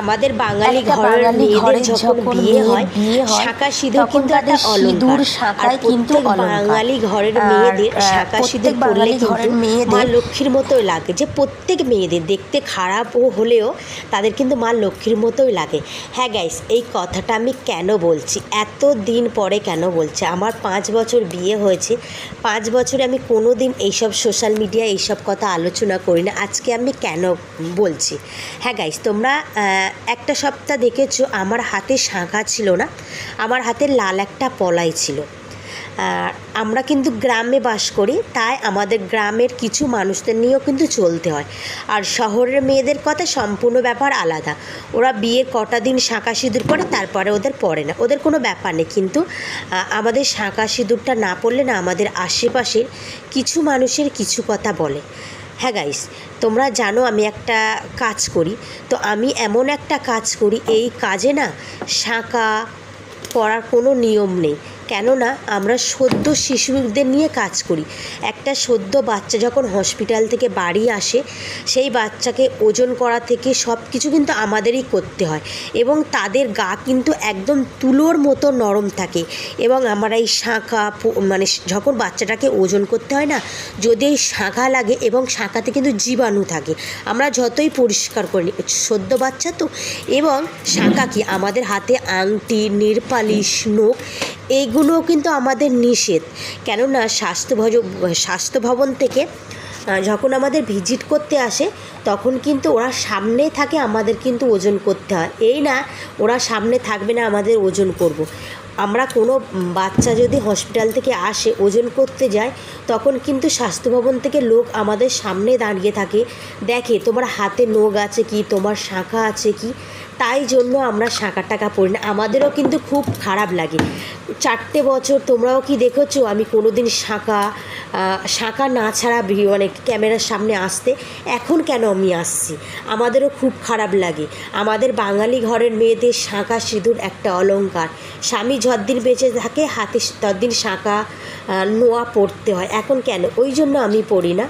আমাদের বাঙালি ঘরের মেয়েদের যখন বিয়ে হয় শাঁখা সিঁদুর কিন্তু একটা অলংকার। আর কিন্তু প্রত্যেক বাঙালি ঘরের মেয়েদের শাঁখা সিঁদুর পরলে কিন্তু মা লক্ষ্মীর মতোই লাগে। যে প্রত্যেক মেয়েদের দেখতে খারাপও হলেও তাদের কিন্তু মা লক্ষ্মীর মতোই লাগে। হ্যাঁ গাইস এই কথাটা আমি কেন বলছি? এত দিন পরে কেন বলছি? আমার পাঁচ বছর বিয়ে হয়েছে। পাঁচ বছরে আমি কোনো দিন এইসব সোশ্যাল মিডিয়ায় এইসব কথা আলোচনা করি না। আজকে আমি কেন বলছি? হ্যাঁ গাইস তোমরা একটা সপ্তাহ দেখেছ, আমার হাতে শাঁখা ছিল না, আমার হাতে লাল একটা পলাই ছিল। আমরা কিন্তু গ্রামে বাস করি, তাই আমাদের গ্রামের কিছু মানুষদের নিয়েও কিন্তু চলতে হয়। আর শহরের মেয়েদের কথা সম্পূর্ণ ব্যাপার আলাদা। ওরা বিয়ের কটা দিন শাঁখা সিঁদুর পরে, তারপরে ওদের পড়ে না, ওদের কোনো ব্যাপার নেই। কিন্তু আমাদের শাঁখা সিঁদুরটা না পড়লে না আমাদের আশেপাশের কিছু মানুষের কিছু কথা বলে। হ্যাঁ গাইস তোমরা জানো আমি একটা কাজ করি। তো আমি এমন একটা কাজ করি, এই কাজে না শাঁকা পড়ার কোনো নিয়ম নেই। কেননা আমরা সদ্য শিশুদের নিয়ে কাজ করি। একটা সদ্য বাচ্চা যখন হসপিটাল থেকে বাড়ি আসে, সেই বাচ্চাকে ওজন করা থেকে সব কিছু কিন্তু আমাদেরই করতে হয় এবং তাদের গা কিন্তু একদম তুলোর মতো নরম থাকে এবং আমরা এই শাঁখা মানে যখন বাচ্চাটাকে ওজন করতে হয় না, যদি এই শাঁখা লাগে এবং শাঁখাতে কিন্তু জীবাণু থাকে। আমরা যতই পরিষ্কার করি, সদ্য বাচ্চা তো, এবং শাঁখা কি? আমাদের হাতে আংটি, নেরপালিশ, নোখ এইগুলোও কিন্তু আমাদের নিষেধ কেননা স্বাস্থ্য স্বাস্থ্য ভবন থেকে যখন আমাদের ভিজিট করতে আসে, তখন কিন্তু ওরা সামনে থাকে আমাদের কিন্তু ওজন করতে হয় এই না, ওরা সামনে থাকবে না আমাদের ওজন করব। আমরা কোনো বাচ্চা যদি হসপিটাল থেকে আসে, ওজন করতে যায়, তখন কিন্তু স্বাস্থ্য ভবন থেকে লোক আমাদের সামনে দাঁড়িয়ে থাকে। দেখে তোমার হাতে নোগ আছে কি, তোমার শাঁখা আছে কি? তাই জন্য আমরা শাঁখা টাকা পড়ি না। আমাদেরও কিন্তু খুব খারাপ লাগে। চারটে বছর তোমরাও কি দেখেছ? আমি কোনো দিন শাঁখা শাঁখা না ছাড়া মানে ক্যামেরার সামনে আসতে, এখন কেন আমি আসছি? আমাদেরও খুব খারাপ লাগে। আমাদের বাঙালি ঘরের মেয়েদের শাঁখা, সিঁদুর একটা অলংকার। স্বামী যতদিন বেঁচে থাকে হাতে ততদিন শাঁখা নোয়া পড়তে হয়। এখন কেন? ওই জন্য আমি পড়ি না।